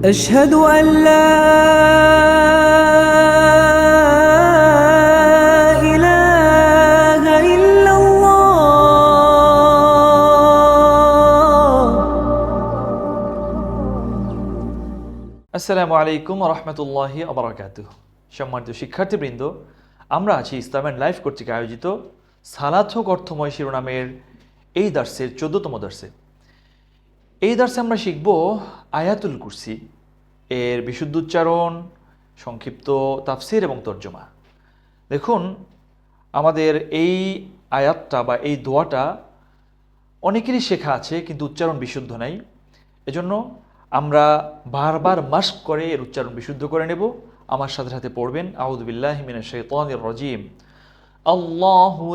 أشهد أن لا إله إلا الله আসসালামু আলাইকুম রহমতুল্লাহি আবরাকাত সম্মানিত শিক্ষার্থীবৃন্দ আমরা আছি ইসলামের লাইফ কর্তৃক আয়োজিত সালাথক অর্থময় শিরোনামের এই দার্সের চোদ্দতম দার্সে এই দার্সে আমরা শিখব আয়াতুল কুরসি, এর বিশুদ্ধ উচ্চারণ, সংক্ষিপ্ত তাফসির এবং তর্জমা। দেখুন, আমাদের এই আয়াতটা বা এই দোয়াটা অনেকেরই শেখা আছে, কিন্তু উচ্চারণ বিশুদ্ধ নাই। এজন্য আমরা বারবার মাস্ক করে এর উচ্চারণ বিশুদ্ধ করে নেব। আমার সাথে সাথে পড়বেন। আউদুবিল্লাহ মিনাশ শাইতানির রাজিম। আল্লাহু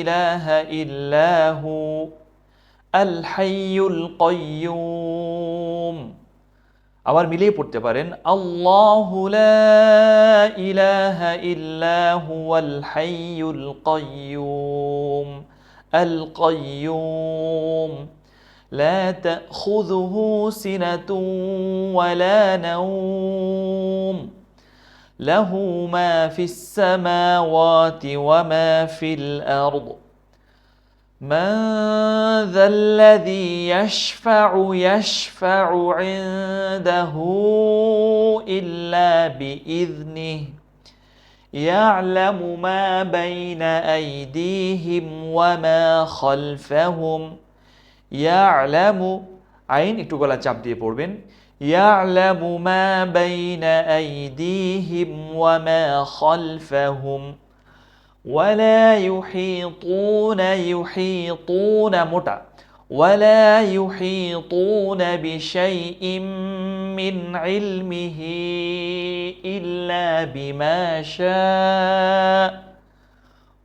ইলাহা ইল্লাহু আল হাইয়ুল কাইয়্যুম আবার মিলিয়ে পড়তে পারেন আল্লাহু লা ইলাহা ইল্লা হুয়াল হাইয়ুল কাইয়্যুম আল কাইয়্যুম لا تأخذه سنة ولا نوم له ما في السماوات وما في الأرض من ذا الذي يشفع يشفع عنده إلا بإذنه يعلم ما بين أيديهم وما خلفهم يعلم আইন একটু গলা চাপ দিয়ে পড়বেন يعلم ما بين أيديهم وما خلفهم ولا يحيطون يحيطون মোটা ولا يحيطون بشيء من علمه إلا بما شاء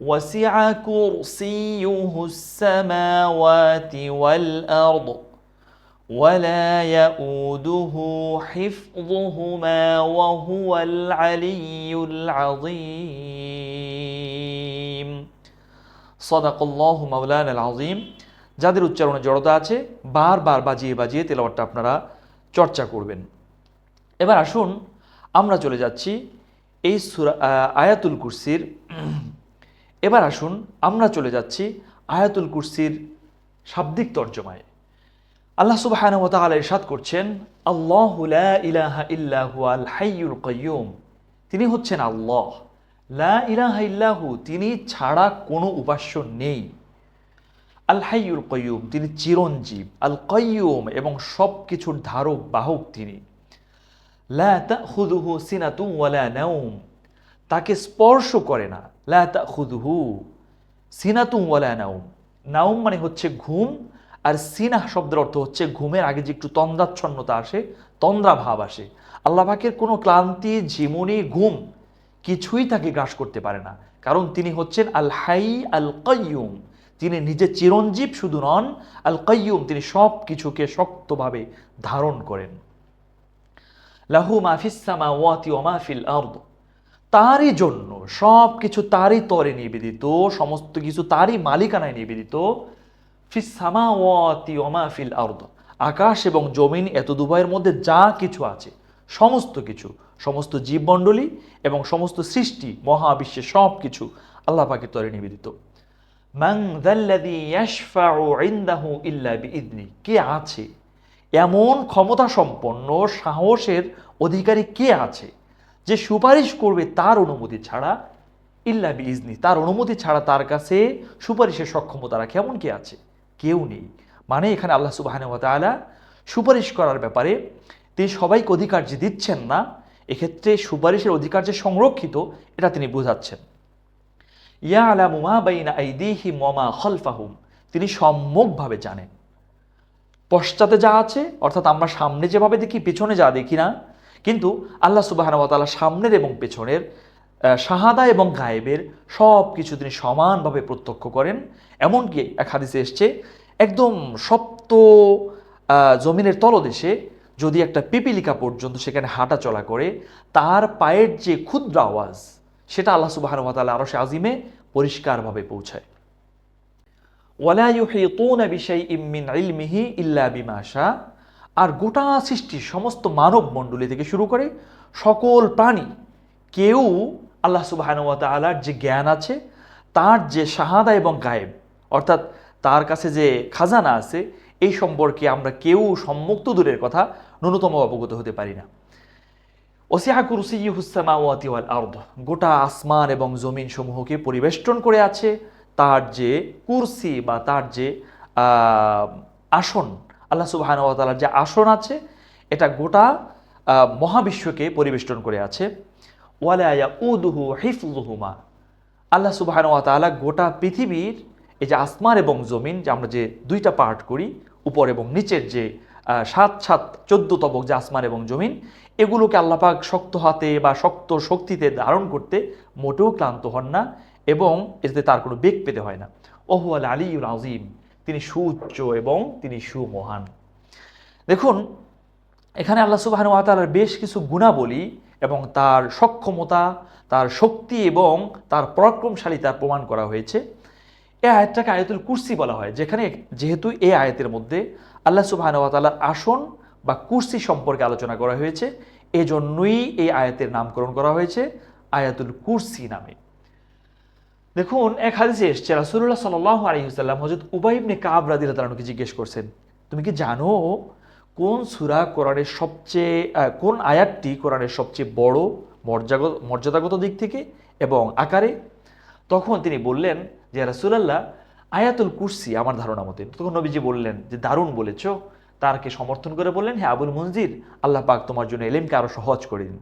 وسع كرسيه السماوات والأرض ولا يؤوده حفظهما وهو العلي العظيم সদাকল্লাহ মাউলান আল আজিম যাদের উচ্চারণে জড়তা আছে, বারবার বাজিয়ে বাজিয়ে তেলাওয়াতটা আপনারা চর্চা করবেন। এবার আসুন, আমরা চলে যাচ্ছি এই সুরা আয়াতুল কুরসির। এবার আসুন, আমরা চলে যাচ্ছি আয়াতুল কুরসির শাব্দিক তর্জমায়। আল্লাহ সুবাহানমতা আলা ইরশাদ করছেন, আল্লাহ ইলাহা ইল্লাহ আল হাইয়ুল কয়ুম তিনি হচ্ছেন আল্লাহ। লা ইলাহা ইল্লাহু, তিনি ছাড়া কোনো উপাস্য নেই। আল হাইয়ুল কাইয়্যুম তিনি চিরঞ্জীব। আল কাইয়্যুম এবং সব কিছুর ধারক, বাহক তিনি। লা তাখুযুহু সিনাতুন ওয়ালা নাওম, তাকে স্পর্শ করে না। লা তাখুযুহু সিনাতুন ওয়ালা নাওম। নাউম মানে হচ্ছে ঘুম, আর সিনাহ শব্দের অর্থ হচ্ছে ঘুমের আগে যে একটু তন্দ্রাচ্ছন্নতা আসে তন্দ্রা ভাব আসে। আল্লাহ পাকের কোনো ক্লান্তি, ঝিমুনি, ঘুম কিছুই তাকে গ্রাস করতে পারে না। কারণ তিনি হচ্ছেন আল হাই আল কাইয়ুম তিনি নিজে চিরঞ্জীব শুধু নন আল কাইয়ুম তিনি সব কিছুকে শক্তভাবে ধারণ করেন। লাহু মাফিস সামাওয়াতি ওয়া মাফিল আরদ। তারই জন্য সব কিছু তারই তরে নিবেদিত সমস্ত কিছু তারই মালিকানায় নিবেদিত ফিস সামাওয়াতি ওয়া মাফিল আরদ। আকাশ এবং জমিন এত দুবাইয়ের মধ্যে যা কিছু আছে, সমস্ত কিছু সমস্ত জীবমণ্ডলী এবং সমস্ত সৃষ্টি, মহাবিশ্বে সব কিছু আল্লাহ পাকের তরে নিবেদিত। কে আছে? এমন ক্ষমতা সম্পন্ন সাহসের অধিকারী কে আছে যে সুপারিশ করবে তার অনুমতি ছাড়া ইল্লা বিইজনি তার অনুমতি ছাড়া তার কাছে সুপারিশের সক্ষমতা রাখে এমন কে আছে? কেউ নেই। মানে এখানে আল্লাহ তাআলা সুপারিশ করার ব্যাপারে তিনি সবাইকে অধিকার যে দিচ্ছেন না এক্ষেত্রে সুপারিশের অধিকার যে সংরক্ষিত, এটা তিনি বোঝাচ্ছেন। ইয়া আলা মুমা বাইনা আইদিহিম ওয়া মা খালফাহুম। তিনি সম্যকভাবে জানেন। পশ্চাতে যা আছে, অর্থাৎ আমরা সামনে যেভাবে দেখি, পেছনে যা দেখি না, কিন্তু আল্লাহ সুবাহানতালা সামনের এবং পেছনের শাহাদা এবং গায়েবের সব কিছু তিনি সমানভাবে প্রত্যক্ষ করেন। এমনকি এক হাদিসে এসছে, একদম সপ্ত জমিনের তলদেশে যদি একটা পিপিলিকা পর্যন্ত সেখানে হাঁটা চলা করে, তার পায়ের যে ক্ষুদ্র আওয়াজ, সেটা আল্লাহ সুবাহানুতালা আরও সে আজিমে পরিষ্কারভাবে পৌঁছায়। আর গোটা সৃষ্টি সমস্ত মানব মণ্ডলী থেকে শুরু করে সকল প্রাণী, কেউ আল্লাহ সুবাহানুয়াতালার যে জ্ঞান আছে, তার যে শাহাদা এবং গায়েব, অর্থাৎ তার কাছে যে খাজানা আছে এই সম্পর্কে আমরা কেউ সম্মুক্ত দূরের কথা ন্যূনতম অবগত হতে পারি না। ওসিহা কুরসি হুসামাওয়াতি ওয়াল আরদ, গোটা আসমান এবং জমিন সমূহকে পরিবেষ্টন করে আছে তার যে কুরসি বা তার যে আসন, আল্লাহ সুবাহানুয়াতালার যে আসন আছে, এটা গোটা মহাবিশ্বকে পরিবেষ্টন করে আছে। ওয়ালায়া উদুহু হিফলুহুমা আল্লাহ সুবাহানুয়াতালা গোটা পৃথিবীর এই যে আসমান এবং জমিন, যে আমরা যে দুইটা পার্ট করি, উপর এবং নিচের যে সাত সাত, চোদ্দ তবক যে আসমান এবং জমিন, এগুলোকে আল্লাপাক শক্ত হাতে বা শক্ত শক্তিতে ধারণ করতে মোটেও ক্লান্ত হন না এবং এতে তার কোনো বেগ পেতে হয় না। ওহু আল আলিউল আজিম তিনি সুউচ্চ এবং তিনি সুমহান। দেখুন, এখানে আল্লাহ সুবাহানু তাআলার বেশ কিছু গুণাবলী এবং তার সক্ষমতা, তার শক্তি এবং তার পরাক্রমশালী তার প্রমাণ করা হয়েছে। এই আয়াতটাকে আয়াতুল কুরসি বলা হয়, যেখানে যেহেতু এই আয়াতের মধ্যে আল্লাহ সুবাহানু তাআলার আসন বা কুরসি সম্পর্কে আলোচনা করা হয়েছে, এজন্যই এই আয়াতের নামকরণ করা হয়েছে আয়াতুল কুরসি নামে। দেখুন, এক হাদিসে এসছে রাসুল্লাহ সাল্লাহ আলহিহাল্লাম হজরত উবাইবনে কাব রাদিল তালানুকে জিজ্ঞেস করছেন, তুমি কি জানো কোন সুরা কোরআনের সবচেয়ে কোন আয়াতটি কোরআনের সবচেয়ে বড় মর্যাগত মর্যাদাগত দিক থেকে এবং আকারে? তখন তিনি বললেন যে রাসুলাল্লাহ, আয়াতুল কুরসি আমার ধারণা মতে। তখন নবীজি বললেন যে, দারুণ বলেছ। তারকে সমর্থন করে বললেন হ্যাঁ আবুল মঞ্জির আল্লাহ পাক তোমার জন্য এলেমকে আরও সহজ করে দিন।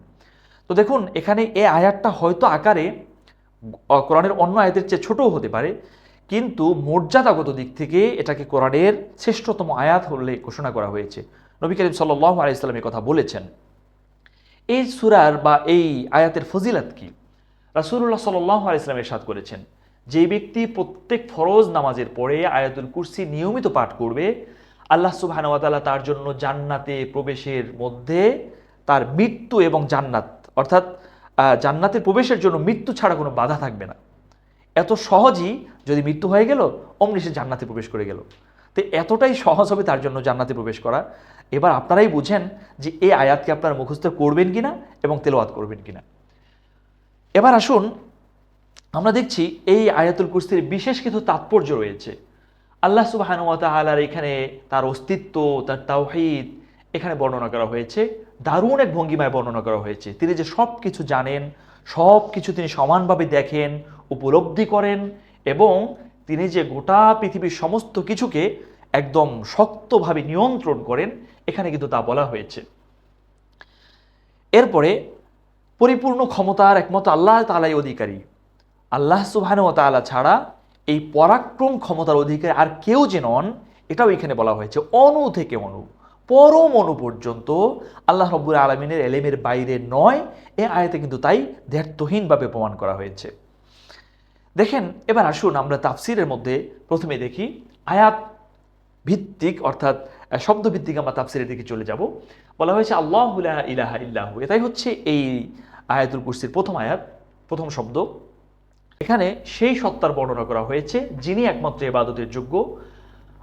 তো দেখুন, এখানে এ আয়াতটা হয়তো আকারে কোরআনের অন্য আয়াতের চেয়ে ছোটও হতে পারে। কিন্তু মর্যাদাগত দিক থেকে এটাকে কোরআনের শ্রেষ্ঠতম আয়াত হলে ঘোষণা করা হয়েছে। নবী করিম সাল্লাহ আলাইসলাম কথা বলেছেন। এই সুরার বা এই আয়াতের ফজিলাত কি? রাসুল্লাহ সাল্লাহ আলাইসলামের সাথ করেছেন। যে ব্যক্তি প্রত্যেক ফরজ নামাজের পরে আয়াতুল কুরসি নিয়মিত পাঠ করবে, আল্লাহ সুবাহানুয়াতালা তার জন্য জান্নাতে প্রবেশের মধ্যে তার মৃত্যু এবং জান্নাত, অর্থাৎ জান্নাতে প্রবেশের জন্য মৃত্যু ছাড়া কোনো বাধা থাকবে না। এত সহজই যদি মৃত্যু হয়ে গেল, অমনি সে জান্নাতে প্রবেশ করে গেল। তো এতটাই সহজ হবে তার জন্য জান্নাতে প্রবেশ করা। এবার আপনারাই বুঝেন যে এই আয়াতকে আপনারা মুখস্থ করবেন কিনা এবং তেলাওয়াত করবেন কিনা। এবার আসুন আমরা দেখছি এই আয়াতুল কুরসির বিশেষ কিছু তাৎপর্য রয়েছে। আল্লাহ সুবাহানুয়াতালার এখানে তার অস্তিত্ব, তার তাওহিদ এখানে বর্ণনা করা হয়েছে। দারুণ এক ভঙ্গিমায় বর্ণনা করা হয়েছে। তিনি যে সব কিছু জানেন সব কিছু তিনি সমানভাবে দেখেন, উপলব্ধি করেন এবং তিনি যে গোটা পৃথিবীর সমস্ত কিছুকে একদম শক্তভাবে নিয়ন্ত্রণ করেন, এখানে কিন্তু তা বলা হয়েছে। এরপরে পরিপূর্ণ ক্ষমতার একমত আল্লাহ তালাই অধিকারী। আল্লাহ সুবহান ও তাআলা ছাড়া এই পরাক্রম ক্ষমতার অধিকারী আর কেউ যে নন এটাও এখানে বলা হয়েছে অনু থেকে অনু পরম অনু পর্যন্ত আল্লাহ রব্বুল আলমিনের এলেমের বাইরে নয় এ আয়াতে কিন্তু তাই দ্ব্যর্থহীনভাবে প্রমাণ করা হয়েছে। দেখেন এবার আসুন আমরা তাফসিরের মধ্যে প্রথমে দেখি আয়াত ভিত্তিক অর্থাৎ আহ, শব্দ ভিত্তিক আমরা তাফসিরের দিকে চলে যাব। বলা হয়েছে আল্লাহ ইলাহা ইল্লাহু। এটাই হচ্ছে এই আয়াতুল কুরসির প্রথম আয়াত প্রথম শব্দ। এখানে সেই সত্তার বর্ণনা করা হয়েছে, যিনি একমাত্র এবাদতের যোগ্য।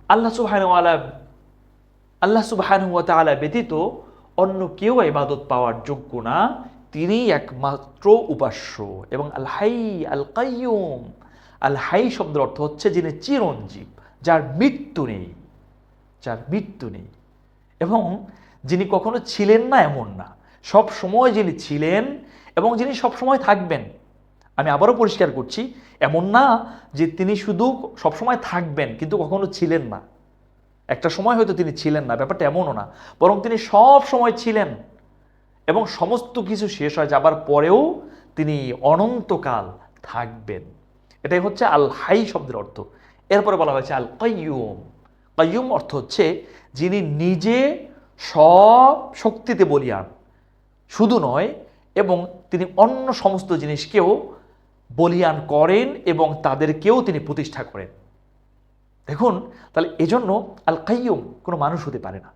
আল্লাহ তাআলা আল্লাহ সুবহানাহু ওয়া ব্যতীত অন্য কেউ ইবাদত পাওয়ার যোগ্য না। তিনি একমাত্র উপাস্য এবং আল হাই, আল কাইয়ুম। আল হাই শব্দের অর্থ হচ্ছে যিনি চিরঞ্জীব, যার মৃত্যু নেই। যার মৃত্যু নেই। এবং যিনি কখনো ছিলেন না, এমন না। সব সময় যিনি ছিলেন এবং যিনি সব সময় থাকবেন আমি আবারও পরিষ্কার করছি, এমন না যে তিনি শুধু সবসময় থাকবেন, কিন্তু কখনো ছিলেন না। একটা সময় হয়তো তিনি ছিলেন না, ব্যাপারটা এমনও না, বরং তিনি সব সময় ছিলেন। এবং সমস্ত কিছু শেষ হয়ে যাবার পরেও তিনি অনন্তকাল থাকবেন। এটাই হচ্ছে আল হাই শব্দের অর্থ। এরপরে বলা হয়েছে আল কাইয়ুম কাইয়ুম অর্থ হচ্ছে যিনি নিজে সব শক্তিতে বলিয়ান। শুধু নয়, এবং তিনি অন্য সমস্ত জিনিসকেও বলিয়ান করেন এবং তাদেরকেও তিনি প্রতিষ্ঠা করেন। দেখুন, তাহলে এজন্য আল কাইয়ুম কোনো মানুষ হতে পারে না।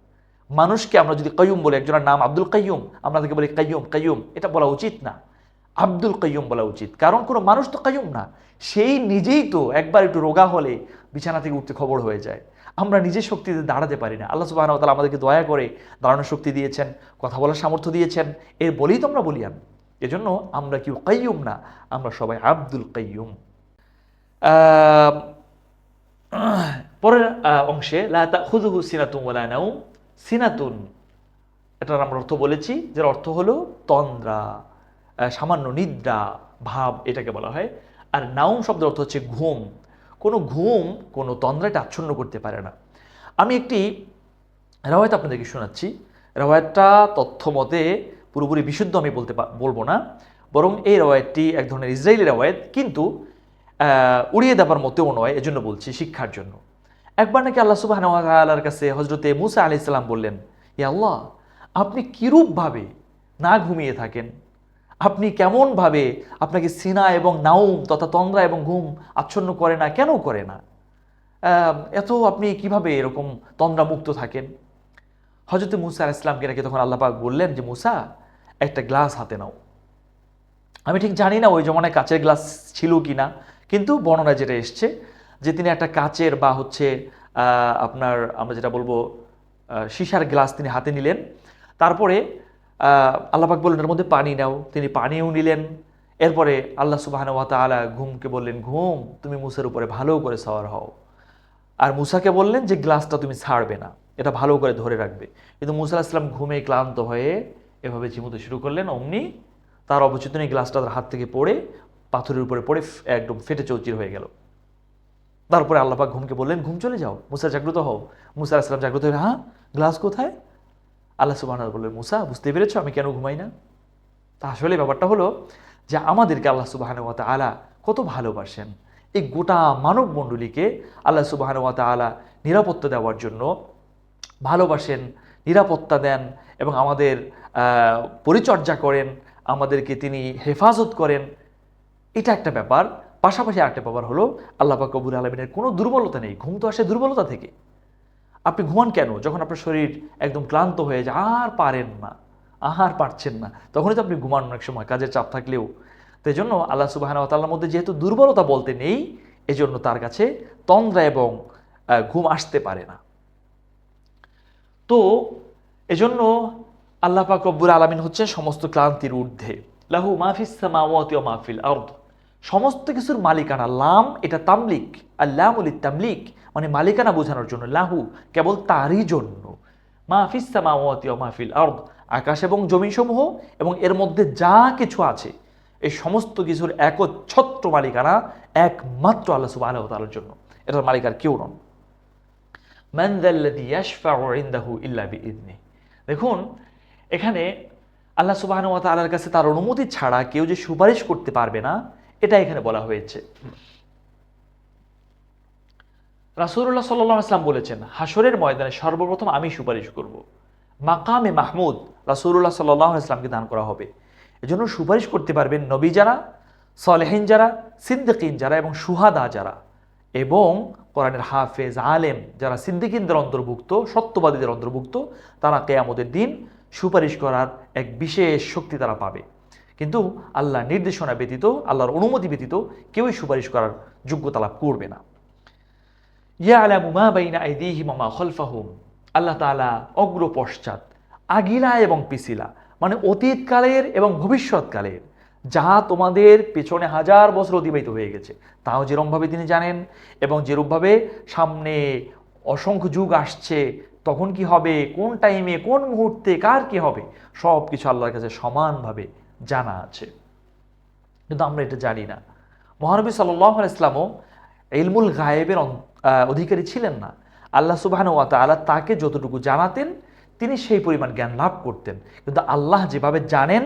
মানুষকে আমরা যদি কাইয়ুম বলি, একজনের নাম আব্দুল কাইয়ুম, আমরা তাকে বলি কাইয়ুম কাইয়ুম, এটা বলা উচিত না। আব্দুল কাইয়ুম বলা উচিত, কারণ কোনো মানুষ তো কাইয়ুম না। সেই নিজেই তো একবার একটু রোগা হলে বিছানা থেকে উঠতে খবর হয়ে যায়। আমরা নিজের শক্তিতে দাঁড়াতে পারি না। আল্লাহ সুবাহ আমাদেরকে দয়া করে দাঁড়ানোর শক্তি দিয়েছেন, কথা বলার সামর্থ্য দিয়েছেন। এর বলেই তো আমরা বলিয়ান এজন্য আমরা কেউ কাইয়ুম না, আমরা সবাই আব্দুল কাইয়ুম। পরের অংশে, লা তাখুযুহু সিনাতুন ওয়ালা নাউম সিনাতুন, এটার আমরা অর্থ বলেছি, যার অর্থ হলো তন্দ্রা সামান্য নিদ্রা, ভাব, এটাকে বলা হয়। আর নাউম শব্দের অর্থ হচ্ছে ঘুম। কোনো ঘুম, কোনো তন্দ্রাটা আচ্ছন্ন করতে পারে না। আমি একটি রেওয়ায়ত আপনাদেরকে শোনাচ্ছি। রেওয়ায়তটা তথ্য মতে পুরোপুরি বিশুদ্ধ আমি বলতে বলব না। বরং এই রেওয়ায়তটি এক ধরনের ইসরায়েলি রেওয়ায়ত, কিন্তু উড়িয়ে দেবার মতেও নয়, এজন্য বলছি শিক্ষার জন্য। একবার নাকি আল্লাহ সুবাহ আল্লাহর কাছে হজরতে মুসা আলি ইসলাম বললেন, ইয়া আল্লাহ, আপনি কিরূপভাবে না ঘুমিয়ে থাকেন? আপনি কেমনভাবে আপনাকে সিনা এবং নাউম তথা তন্দ্রা এবং ঘুম আচ্ছন্ন করে না, কেন করে না? এত আপনি কীভাবে এরকম তন্দ্রামুক্ত থাকেন? হজরত মুসা আলাইহিস ইসলামকে নাকি তখন আল্লাহ পাক বললেন যে, মুসা একটা গ্লাস হাতে নাও। আমি ঠিক জানি না ওই জমানায় কাচের গ্লাস ছিল কি না কিন্তু বর্ণনা যেটা এসছে যে তিনি একটা কাচের বা হচ্ছে আপনার আমরা যেটা বলব সীসার গ্লাস তিনি হাতে নিলেন। তারপরে আহ, আল্লাপাক বললেন এর মধ্যে পানি নাও। তিনি পানিও নিলেন। এরপরে আল্লাহ সুবাহান ওয়া তাআলা ঘুমকে বললেন ঘুম তুমি মুসার উপরে ভালো করে সওয়ার হও। আর মুসাকে বললেন যে গ্লাসটা তুমি ছাড়বে না এটা ভালো করে ধরে রাখবে। কিন্তু মুসা আসলাম ঘুমে ক্লান্ত হয়ে এভাবে চিমুতে শুরু করলেন, অমনি তার অবচেতনে গ্লাসটা তার হাত থেকে পড়ে পাথরের উপরে পড়ে একদম ফেটে চৌচির হয়ে গেল। তারপরে আল্লাপাক ঘুমকে বললেন, ঘুম চলে যাও, মুসা জাগ্রত হও। মুসা আসলাম জাগ্রত হয়ে হ্যাঁ গ্লাস কোথায়? আল্লাহ সুবাহ বললেন, মুসা বুঝতে পেরেছ, আমি কেন ঘুমাই না? তা আসলে ব্যাপারটা হলো যে আমাদেরকে আল্লাহ সুবাহান ওয়া তাআলা কত ভালোবাসেন। এই গোটা মানব মণ্ডলীকে আল্লাহ সুবাহান ওয়া তাআলা নিরাপত্তা দেওয়ার জন্য ভালোবাসেন নিরাপত্তা দেন এবং আমাদের পরিচর্যা করেন, আমাদেরকে তিনি হেফাজত করেন। এটা একটা ব্যাপার। পাশাপাশি আরেকটা ব্যাপার হলো, আল্লাহ কবুল আলমিনের কোনো দুর্বলতা নেই। ঘুম তো আসে দুর্বলতা থেকে। আপনি ঘুমান কেন? যখন আপনার শরীর একদম ক্লান্ত হয়ে যায়, আর পারেন না আহার পারছেন না, তখনই তো আপনি ঘুমান অনেক সময়, কাজের চাপ থাকলেও। তো এই জন্য আল্লাহ সুবাহান তাল্লার মধ্যে যেহেতু দুর্বলতা বলতে নেই, এজন্য তার কাছে তন্দ্রা এবং ঘুম আসতে পারে না। তো এজন্য আল্লাহ পাক রব্বুল আলমিন হচ্ছে সমস্ত ক্লান্তির ঊর্ধ্বে। লাহু মাহফিস ওয়া মাহফিল আরদ। সমস্ত কিছুর মালিকানা, লাম, এটা তামলিক আর লামুল তামলিক মানে মালিকানা বোঝানোর জন্য। লাহু কেবল তারই জন্য। মাহফিস ওয়া মাহফিল আরদ, আকাশ এবং জমিসমূহ এবং এর মধ্যে যা কিছু আছে, এই সমস্ত কিছুর একচ্ছত্র মালিকানা একমাত্র আল্লাহ ওয়া তাআলার জন্য। এটার মালিকার কেউ নন। দেখুন, এখানে আল্লাহ সুবহানাহু ওয়া তাআলার কাছে তার অনুমতি ছাড়া কেউ যে সুপারিশ করতে পারবে না, এটা এখানে বলা হয়েছে। আলাইহি সাল্লাম বলেছেন হাসরের ময়দানে সর্বপ্রথম আমি সুপারিশ করব। মাকামে মাহমুদ আলাইহি সাল্লামকে দান করা হবে। এজন্য সুপারিশ করতে পারবেন নবী যারা, সলেহিন যারা, সিদ্দিকিন যারা এবং সুহাদা যারা। এবং কোরআনের হাফেজ আলেম যারা সিদ্দিকিনদের অন্তর্ভুক্ত, সত্যবাদীদের অন্তর্ভুক্ত, তারা কেয়ামতের দিন সুপারিশ করার এক বিশেষ শক্তি তারা পাবে। কিন্তু আল্লাহ নির্দেশনা ব্যতীত, আল্লাহর অনুমতি ব্যতীত কেউই সুপারিশ করার যোগ্যতা লাভ করবে না। ইয়ালামু মা বাইনা আইদিহিম খালফাহুম। আল্লাহ তাআলা অগ্র পশ্চাৎ আগিলা এবং পিছিলা মানে অতীতকালের এবং ভবিষ্যৎকালের যা তোমাদের পেছনে হাজার বছর অতিবাহিত হয়ে গেছে, তাও যেরমভাবে তিনি জানেন এবং যেরূপভাবে সামনে অসংখ্য যুগ আসছে, তখন কি হবে, কোন টাইমে কোন মুহূর্তে, কার কি হবে সব কিছু আল্লাহর কাছে সমানভাবে জানা আছে। কিন্তু আমরা এটা জানি না। মহানবী সাল্লাহ ইসলামও ইলমুল গায়েবের অধিকারী ছিলেন না। আল্লাহ সুবাহান ওয়া তাআলা তাকে যতটুকু জানাতেন, তিনি সেই পরিমাণ জ্ঞান লাভ করতেন। কিন্তু আল্লাহ যেভাবে জানেন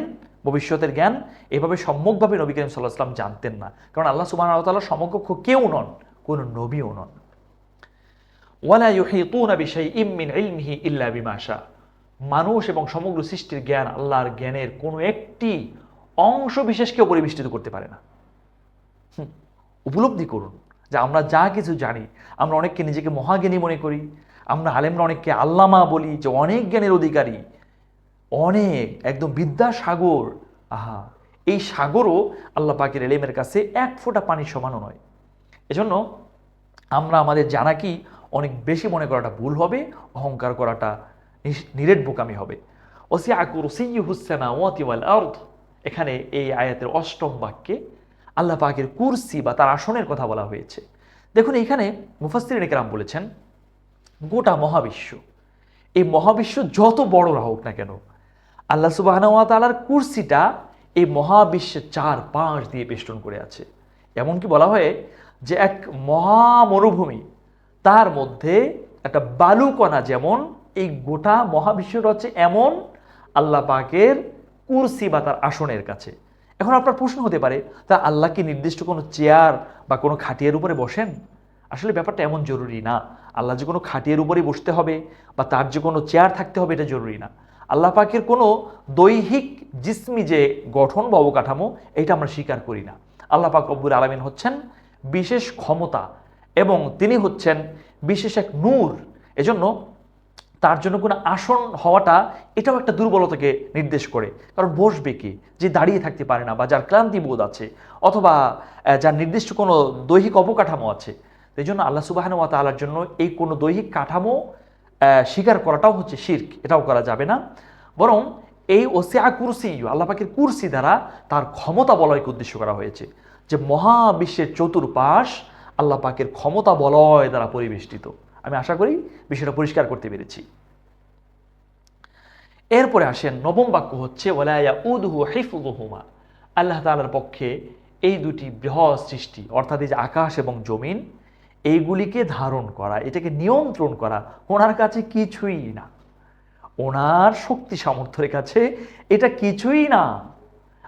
ভবিষ্যতের জ্ঞান এভাবে সম্যকভাবে নবী করিম সাল্লাহ সাল্লাম জানতেন না। কারণ আল্লাহ ওয়া তাআলা সমকক্ষ কেউ নন, কোনো নবীও নন। ওয়ালা ইউহিতুনা বিশাইইম মিন ইলমিহি ইল্লা বিমা শা মানুষ এবং সমগ্র সৃষ্টির জ্ঞান আল্লাহর জ্ঞানের কোনো একটি অংশ বিশেষকেও পরিবেষ্টিত করতে পারে না। উপলব্ধি করুন যে আমরা যা কিছু জানি, আমরা অনেককে নিজেকে মহাজ্ঞানী মনে করি, আমরা আলেমরা অনেককে আল্লামা বলি যে অনেক জ্ঞানের অধিকারী। অনেক, একদম বিদ্যাসাগর আহা, এই সাগরও আল্লাহ পাকের এলেমের কাছে এক ফোঁটা পানির সমানও নয়। এজন্য আমরা আমাদের জানা কি অনেক বেশি মনে করাটা ভুল হবে, অহংকার করাটা নিরেট বোকামি হবে। ওসি আকুর হুসানা ওয়াতিওয়াল আর্থ এখানে এই আয়াতের অষ্টম বাক্যে আল্লাহ পাকের কুরসি বা তার আসনের কথা বলা হয়েছে। দেখুন, এখানে মুফাস্তির একরাম বলেছেন, গোটা মহাবিশ্ব, এই মহাবিশ্ব যত বড় হোক না কেন আল্লাহ সুবাহর কুরসিটা এই মহাবিশ্বের চার পাঁচ দিয়ে বেষ্টন করে আছে। এমনকি বলা হয় যে এক মহা মরুভূমি তার মধ্যে একটা বালুকণা যেমন, এই গোটা মহাবিশ্বটা হচ্ছে এমন আল্লাহ পাকের কুরসি বা তার আসনের কাছে। এখন আপনার প্রশ্ন হতে পারে, তা আল্লাহ কি নির্দিষ্ট কোনো চেয়ার বা কোনো খাটিয়ার উপরে বসেন? আসলে ব্যাপারটা এমন জরুরি না। আল্লাহ যে কোনো খাটিয়ার উপরেই বসতে হবে বা তার যে কোনো চেয়ার থাকতে হবে এটা জরুরি না। আল্লাহ পাকের কোনো দৈহিক জিসমি যে গঠন বা অবকাঠামো, এটা আমরা স্বীকার করি না। আল্লাহ পাক রব্বুল আলমিন হচ্ছেন বিশেষ ক্ষমতা এবং তিনি হচ্ছেন বিশেষ এক নূর। এজন্য তার জন্য কোনো আসন হওয়াটা, এটাও একটা দুর্বলতাকে নির্দেশ করে। কারণ বসবে কি? যে দাঁড়িয়ে থাকতে পারে না বা যার ক্লান্তি বোধ আছে অথবা যার নির্দিষ্ট কোনো দৈহিক অবকাঠামো আছে। এই জন্য আল্লাহ সুবাহান ওয়া তাআলার জন্য এই কোনো দৈহিক কাঠামো স্বীকার করাটাও হচ্ছে শির্ক, এটাও করা যাবে না। বরং এই ওসিয়া কুরসি আল্লাহ পাকের কুরসি দ্বারা তার ক্ষমতা বলয়কে উদ্দেশ্য করা হয়েছে, যে মহাবিশ্বের চতুর্পাশ আল্লাহ পাকের ক্ষমতা বলয় দ্বারা পরিবেষ্টিত। আমি আশা করি বিষয়টা পরিষ্কার করতে পেরেছি। এরপরে আসেন, নবম বাক্য হচ্ছে ওলায়া উদহু হিফুদহুমা আল্লাহ তাআলার পক্ষে এই দুটি বৃহৎ সৃষ্টি, অর্থাৎ এই যে আকাশ এবং জমিন এইগুলিকে ধারণ করা, এটাকে নিয়ন্ত্রণ করা ওনার কাছে কিছুই না। ওনার শক্তি সামর্থ্যের কাছে এটা কিছুই না।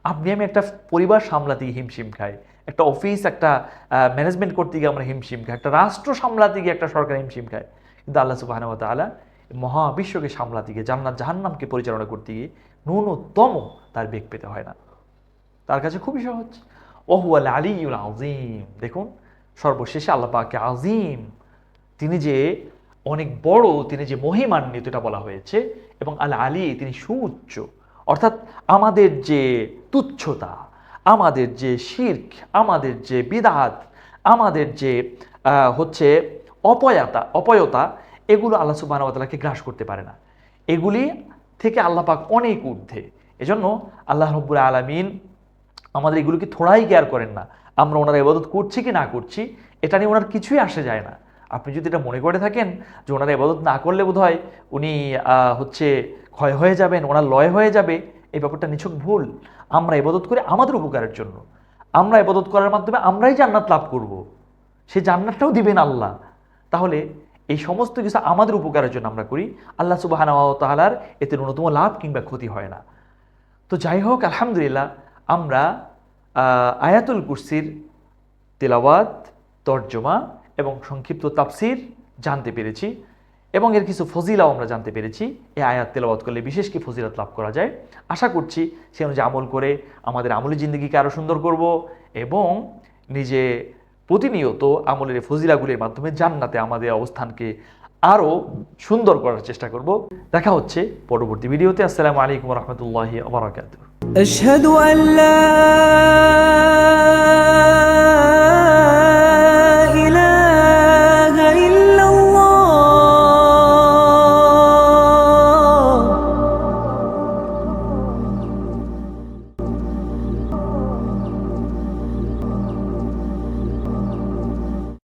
আপনি, আমি একটা পরিবার সামলাতে গিয়ে হিমশিম খাই, একটা অফিস, একটা ম্যানেজমেন্ট করতে গিয়ে আমরা হিমশিম খাই, একটা রাষ্ট্র সামলাতে গিয়ে একটা সরকার হিমশিম খায়। কিন্তু আল্লাহ সুবাহ তালা মহাবিশ্বকে সামলাতে গিয়ে, জান্নাত, জাহান্নামকে পরিচালনা করতে গিয়ে ন্যূনতম তার বেগ পেতে হয় না। তার কাছে খুবই সহজ। ওহু আল আলিউল আজিম দেখুন সর্বশেষে আল্লাহ পাকে আজিম, তিনি যে অনেক বড়, তিনি যে মহিমান্বিত এটা বলা হয়েছে, এবং আল আলী তিনি সুউচ্চ। অর্থাৎ আমাদের যে তুচ্ছতা, আমাদের যে শির্ক, আমাদের যে বিদাত, আমাদের যে হচ্ছে অপয়াতা, অপয়তা, এগুলো আল্লাহ সুবাহকে গ্রাস করতে পারে না। এগুলি থেকে আল্লাহ পাক অনেক ঊর্ধ্বে। এজন্য আল্লাহ রব্বুল আলমিন আমাদের এগুলোকে থোড়াই কেয়ার করেন না। আমরা ওনার এবাদত করছি কি না করছি, এটা নিয়ে ওনার কিছুই আসে যায় না। আপনি যদি এটা মনে করে থাকেন যে ওনার এবাদত না করলে বোধ হয় উনি হচ্ছে ক্ষয় হয়ে যাবেন, ওনার লয় হয়ে যাবে, এই ব্যাপারটা নিছক ভুল। আমরা এবাদত করি আমাদের উপকারের জন্য। আমরা এবাদত করার মাধ্যমে আমরাই জান্নাত লাভ করব। সেই জান্নাতটাও দিবেন আল্লাহ। তাহলে এই সমস্ত কিছু আমাদের উপকারের জন্য আমরা করি। আল্লাহ সুবাহ তাহলার এতে ন্যূনতম লাভ কিংবা ক্ষতি হয় না। তো যাই হোক, আলহামদুলিল্লাহ আমরা আয়াতুল কুরসির তেলাওয়াত, তর্জমা এবং সংক্ষিপ্ত তাফসির জানতে পেরেছি এবং এর কিছু ফজিলাও আমরা জানতে পেরেছি। এই আয়াত তেলাওয়াত করলে বিশেষ কি ফজিলত লাভ করা যায়? আশা করছি সে অনুযায়ী আমল করে আমাদের আমলি জিন্দগিকে আরও সুন্দর করব এবং নিজে প্রতিনিয়ত আমলের ফজিলাগুলির মাধ্যমে জান্নাতে আমাদের অবস্থানকে আরও সুন্দর করার চেষ্টা করব। দেখা হচ্ছে পরবর্তী ভিডিওতে। আসসালামু আলাইকুম রহমতুল্লাহি আবরাকাতুহ أشهد أن لا